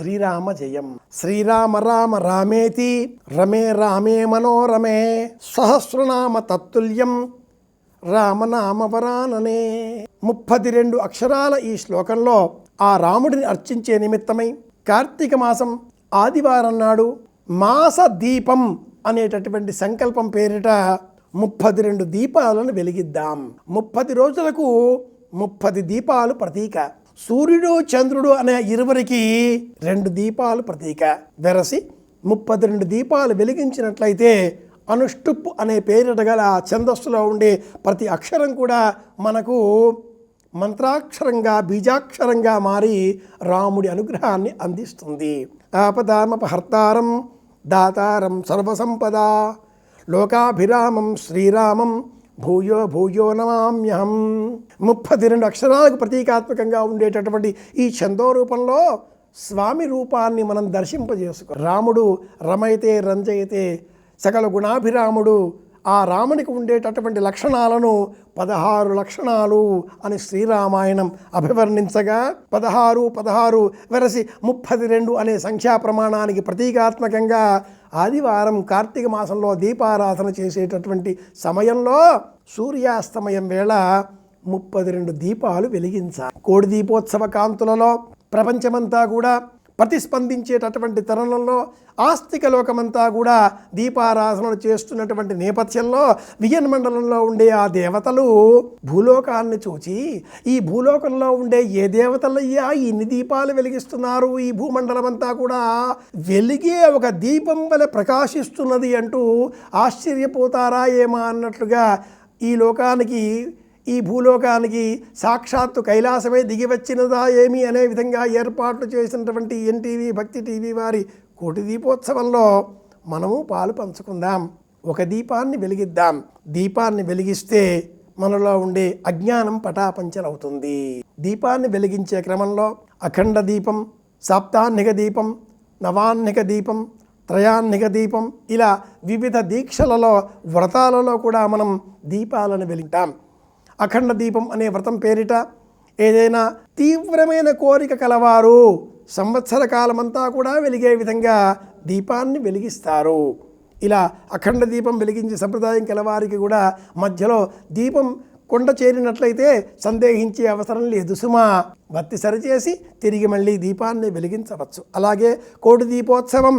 శ్రీరామ జయం. శ్రీరామ రామ రామేతి. రమే రామే మనోరమే. సహస్రనామ తత్తుల్యం. రామనామ వరాననే. ముప్పది రెండు అక్షరాల ఈ శ్లోకంలో ఆ రాముడిని అర్చించే నిమిత్తమై కార్తీక మాసం ఆదివారం నాడు మాస దీపం అనేటటువంటి సంకల్పం పేరిట ముప్పది రెండు దీపాలను వెలిగిద్దాం. ముప్పది రోజులకు ముప్పది దీపాలు ప్రతీక. సూర్యుడు చంద్రుడు అనే ఇరువురికి రెండు దీపాలు ప్రతీక. వెరసి ముప్పది రెండు దీపాలు వెలిగించినట్లయితే అనుష్టుప్ అనే పేరిట గల ఛందస్సులో ఉండే ప్రతి అక్షరం కూడా మనకు మంత్రాక్షరంగా బీజాక్షరంగా మారి రాముడి అనుగ్రహాన్ని అందిస్తుంది. ఆపదామపహర్తారం దాతారం సర్వసంపద లోకాభిరామం శ్రీరామం భూయో భూయో నమామ్యహం. ముప్పది రెండు అక్షరాలకు ప్రతీకాత్మకంగా ఉండేటటువంటి ఈ ఛందో రూపంలో స్వామి రూపాన్ని మనం దర్శింపజేసుకో రాముడు రమైతే రంజయితే సకల గుణాభిరాముడు ఆ రామునికి ఉండేటటువంటి లక్షణాలను పదహారు లక్షణాలు అని శ్రీరామాయణం అభివర్ణించగా పదహారు పదహారు వెరసి ముప్పది రెండు అనే సంఖ్యా ప్రమాణానికి ప్రతీకాత్మకంగా ఆదివారం కార్తీక మాసంలో దీపారాధన చేసేటటువంటి సమయంలో సూర్యాస్తమయం వేళ ముప్పది రెండు దీపాలు వెలిగించాలి. కోడి దీపోత్సవ కాంతులలో ప్రపంచమంతా కూడా ప్రతిస్పందించేటటువంటి తరుణంలో ఆస్తిక లోకమంతా కూడా దీపారాధనలు చేస్తున్నటువంటి నేపథ్యంలో వియన్ మండలంలో ఉండే ఆ దేవతలు భూలోకాన్ని చూచి ఈ భూలోకంలో ఉండే ఏ దేవతలయ్యా ఇన్ని దీపాలు వెలిగిస్తున్నారు? ఈ భూమండలం అంతా కూడా వెలిగే ఒక దీపం వలె ప్రకాశిస్తున్నది అంటూ ఆశ్చర్యపోతారా ఏమా అన్నట్లుగా ఈ లోకానికి ఈ భూలోకానికి సాక్షాత్తు కైలాసమే దిగివచ్చినదా ఏమి అనే విధంగా ఏర్పాట్లు చేసినటువంటి ఎన్టీవీ భక్తి టీవీ వారి కోటి దీపోత్సవంలో మనము పాలు పంచుకుందాం. ఒక దీపాన్ని వెలిగిద్దాం. దీపాన్ని వెలిగిస్తే మనలో ఉండే అజ్ఞానం పటాపంచలవుతుంది. దీపాన్ని వెలిగించే క్రమంలో అఖండ దీపం సాప్తాహ్నిక దీపం నవాన్నిక దీపం త్రయాన్నిక దీపం ఇలా వివిధ దీక్షలలో వ్రతాలలో కూడా మనం దీపాలను వెలిగితాం అఖండ దీపం అనే వ్రతం పేరిట ఏదైనా తీవ్రమైన కోరిక కలవారు. సంవత్సర కాలమంతా కూడా వెలిగే విధంగా దీపాన్ని వెలిగిస్తారు. ఇలా అఖండ దీపం వెలిగించే సంప్రదాయం కలవారికి కూడా మధ్యలో దీపం కొండ చేరినట్లయితే సందేహించే అవసరం లేదు సుమా. బత్తి సరిచేసి తిరిగి మళ్ళీ దీపాన్ని వెలిగించవచ్చు. అలాగే కోటి దీపోత్సవం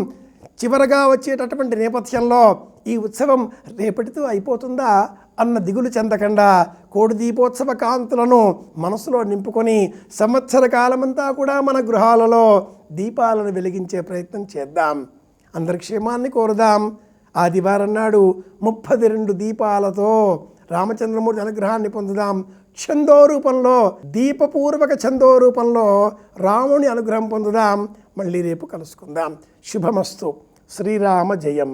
చివరగా వచ్చేటటువంటి నేపథ్యంలో ఈ ఉత్సవం రేపటితో అయిపోతుందా అన్న దిగులు చెందకుండా కోడి దీపోత్సవ కాంతులను మనసులో నింపుకొని సంవత్సర కాలమంతా కూడా మన గృహాలలో దీపాలను వెలిగించే ప్రయత్నం చేద్దాం. అందరి క్షేమాన్ని కోరుదాం. ఆదివారం నాడు ముప్పది రెండు దీపాలతో రామచంద్రమూర్తి అనుగ్రహాన్ని పొందుదాం. ఛందో రూపంలో దీపపూర్వక ఛందో రూపంలో రాముని అనుగ్రహం పొందుదాం. మళ్ళీ రేపు కలుసుకుందాం. శుభమస్తు. శ్రీరామ జయం.